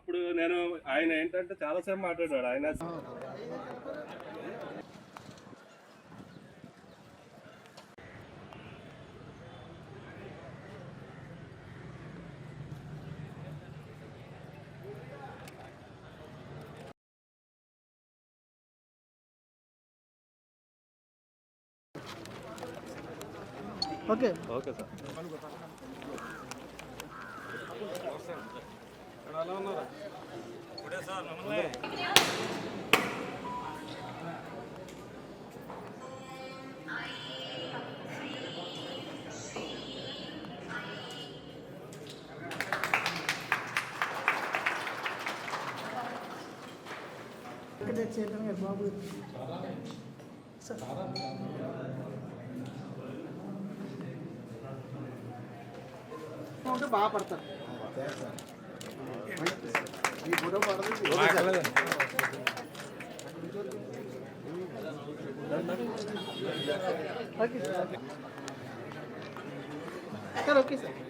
అప్పుడు నేను ఆయన ఏంటంటే చాలాసేపు మాట్లాడాడు. ఆయన ఓకే. Okay sir. ఇక్కడే చేద్దాం కదా బాబు సార్ ఉంటే బాగా పడతారు सर ओके सर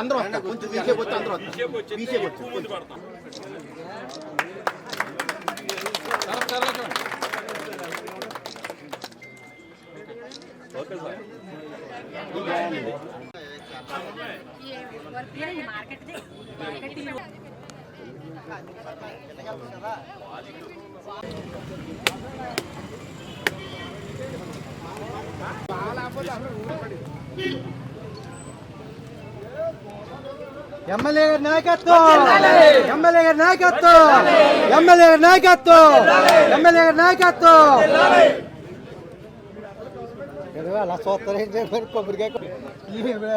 అందరూ వస్తారు. కొంచెం బీసేపు వచ్చి అందరూ వస్తారు. బీసేపు వచ్చి okay sir. Market market MLA గారి నాయకత్వం. ఎమ్మెల్యే! గారి నాయకత్వం. ఎమ్మెల్యే గారి నాయకత్వం. ఎమ్మెల్యే గారి నాయకత్వం. అలా చూస్తారేంటి మరి కొబ్బరికాయ కొ- ఇవి ఇవి.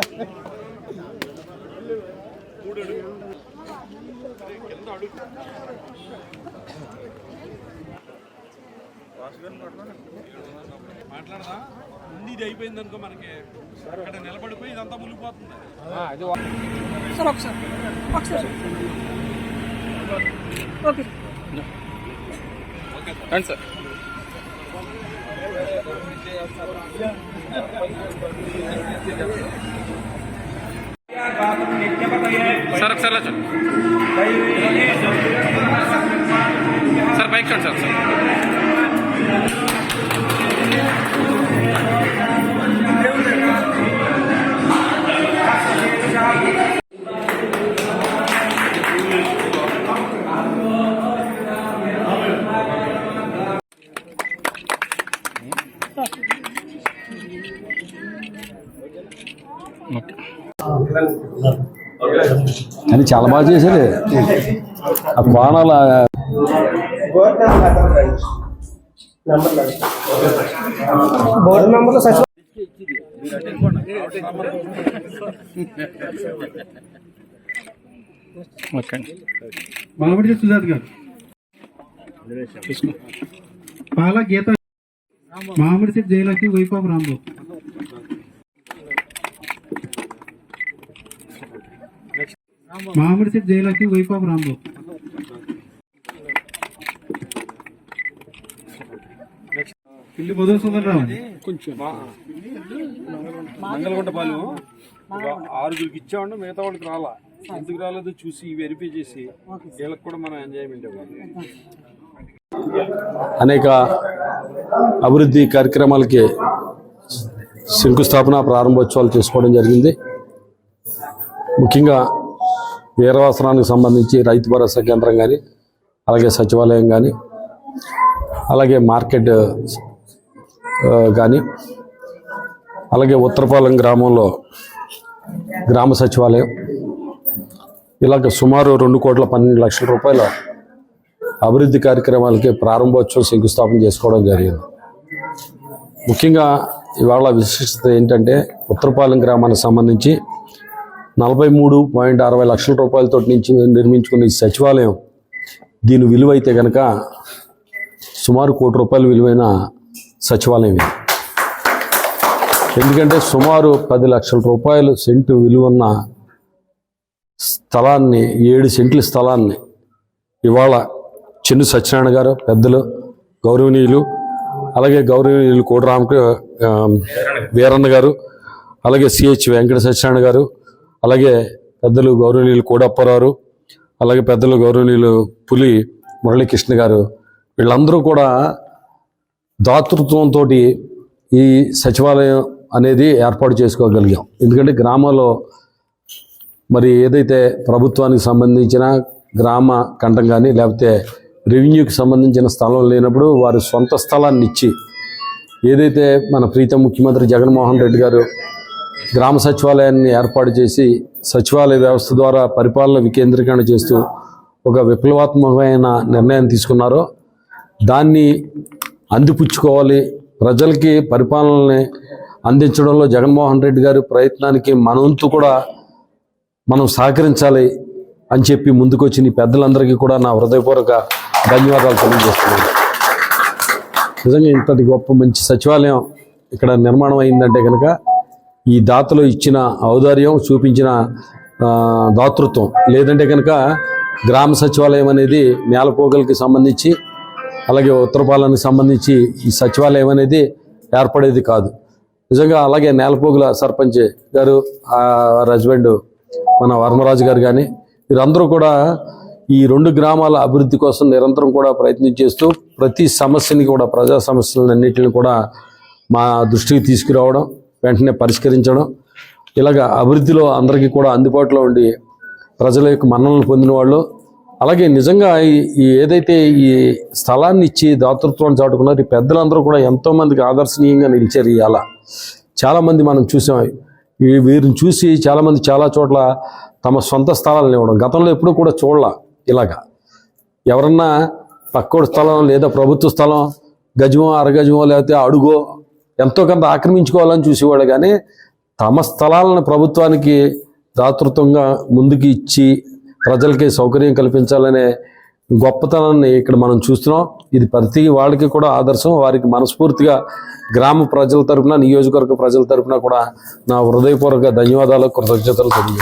మాట్లాడదా? ముందు ఇది అయిపోయింది అనుకో మనకి. అక్కడ నిలబడిపోయి ఇదంతా మునిగిపోతుంది. సార్ ఒకసారి. ఒకసారి. ఓకే. రండి సార్. కానీ చాలా బాగా చేశారు ఆ బాణాల బోర్డు మెంబర్లు సచివ మామిడి సుజాత్ గారు. పాల గీత. మామిడి సెట్ జయలక్ష్మి వైపాపు రాంబాబు. మామిడి సెట్ జయలక్ష్మి వైపాపు రాంబాబు. పిల్లి మధుసూదన్ మంగళగుంట పాలు. ఆరుగురికి ఇచ్చామండి మిగతా వాళ్ళకి రాలా. ఎందుకు రాలేదో చూసి వెరిఫై చేసి వీళ్ళకి కూడా మనం ఎంజాయ్మెంట్ ఇవ్వాలి. అనేక అభివృద్ధి కార్యక్రమాలకి శంకుస్థాపన ప్రారంభోత్సవాలు చేసుకోవడం జరిగింది. ముఖ్యంగా వీరవాసనానికి సంబంధించి రైతు భరోసా కేంద్రం కానీ అలాగే సచివాలయం కానీ అలాగే మార్కెట్ కానీ అలాగే ఉత్తరపాలెం గ్రామంలో గ్రామ సచివాలయం ఇలాగ సుమారు రెండు కోట్ల పన్నెండు లక్షల రూపాయల అభివృద్ధి కార్యక్రమాలకి ప్రారంభోత్సవం శంకుస్థాపన చేసుకోవడం జరిగింది. ముఖ్యంగా ఇవాళ విశిష్టత ఏంటంటే ఉత్తరపాలెం గ్రామానికి సంబంధించి నలభై మూడు పాయింట్ అరవై లక్షల రూపాయలతో నుంచి నిర్మించుకున్న ఈ సచివాలయం దీని విలువ అయితే కనుక సుమారు కోటి రూపాయల విలువైన సచివాలయం ఇది. ఎందుకంటే సుమారు పది లక్షల రూపాయలు సెంటు విలువన్న స్థలాన్ని ఏడు సెంట్ల స్థలాన్ని ఇవాళ చెన్ను సత్యనారాయణ గారు పెద్దలు గౌరవనీయులు అలాగే గౌరవనీయులు కోటరామక ఆ, వీరన్న గారు అలాగే సిహెచ్ వెంకట సత్యనారాయణ గారు అలాగే పెద్దలు గౌరవనీయులు కోడప్పరారు అలాగే పెద్దలు గౌరవనీయులు పులి మురళీకృష్ణ గారు వీళ్ళందరూ కూడా దాతృత్వంతో ఈ సచివాలయం అనేది ఏర్పాటు చేసుకోగలిగాం. ఎందుకంటే గ్రామంలో మరి ఏదైతే ప్రభుత్వానికి సంబంధించిన గ్రామ కంఠం కానీ లేకపోతే రెవెన్యూకి సంబంధించిన స్థలం లేనప్పుడు వారి సొంత స్థలాన్ని ఇచ్చి ఏదైతే మన ప్రీతం ముఖ్యమంత్రి జగన్మోహన్ రెడ్డి గారు గ్రామ సచివాలయాన్ని ఏర్పాటు చేసి సచివాలయ వ్యవస్థ ద్వారా పరిపాలన వికేంద్రీకరణ చేస్తూ ఒక విప్లవాత్మకమైన నిర్ణయం తీసుకున్నారో. దాన్ని అందిపుచ్చుకోవాలి. ప్రజలకి పరిపాలనని అందించడంలో జగన్మోహన్ రెడ్డి గారి ప్రయత్నానికి మనంతు కూడా మనం సహకరించాలి అని చెప్పి ముందుకొచ్చిన ఈ పెద్దలందరికీ కూడా నా హృదయపూర్వక ధన్యవాదాలు తెలియజేస్తున్నాను. నిజంగా ఇంతటి గొప్ప మంచి సచివాలయం ఇక్కడ నిర్మాణం అయిందంటే కనుక ఈ దాతలు ఇచ్చిన ఔదార్యం చూపించిన దాతృత్వం. లేదంటే కనుక గ్రామ సచివాలయం అనేది నేలపోగలకి సంబంధించి అలాగే ఉత్తరపాలనకి సంబంధించి ఈ సచివాలయం అనేది ఏర్పడేది కాదు. నిజంగా అలాగే నేలపోగుల సర్పంచ్ గారు హస్బెండ్ మన వర్మరాజు గారు కానీ వీరందరూ కూడా ఈ రెండు గ్రామాల అభివృద్ధి కోసం నిరంతరం కూడా ప్రయత్నం చేస్తూ ప్రతి సమస్యని కూడా ప్రజా సమస్యలన్నింటిని కూడా మా దృష్టికి తీసుకురావడం వెంటనే పరిష్కరించడం. ఇలాగ అభివృద్ధిలో అందరికీ కూడా అందుబాటులో ఉండి ప్రజల యొక్క మన్ననలు పొందిన వాళ్ళు. అలాగే నిజంగా ఈ- ఏదైతే ఈ స్థలాన్ని ఇచ్చి దాతృత్వాన్ని చాటుకున్నారు ఈ పెద్దలందరూ కూడా ఎంతోమందికి ఆదర్శనీయంగా నిలిచారు ఇవాళ. చాలామంది మనం చూసాం. ఈ వీరిని చూసి చాలామంది చాలా చోట్ల తమ సొంత స్థలాలను ఇవ్వడం. గతంలో ఎప్పుడూ కూడా చూడాల ఇలాగా. ఎవరన్నా పక్కోడి స్థలం లేదా ప్రభుత్వ స్థలం గజమో అరగజమో లేకపోతే అడుగో ఎంతో కొంత ఆక్రమించుకోవాలని చూసేవాడు కానీ తమ స్థలాలను ప్రభుత్వానికి దాతృత్వంగా ముందుకు ఇచ్చి ప్రజలకి సౌకర్యం కల్పించాలనే గొప్పతనాన్ని ఇక్కడ మనం చూస్తున్నాం. ఇది ప్రతి వాళ్ళకి కూడా ఆదర్శం. వారికి మనస్ఫూర్తిగా గ్రామ ప్రజల తరఫున నియోజకవర్గ ప్రజల తరఫున కూడా నా హృదయపూర్వక ధన్యవాదాలు కృతజ్ఞతలు తెలియజేస్తున్నాను.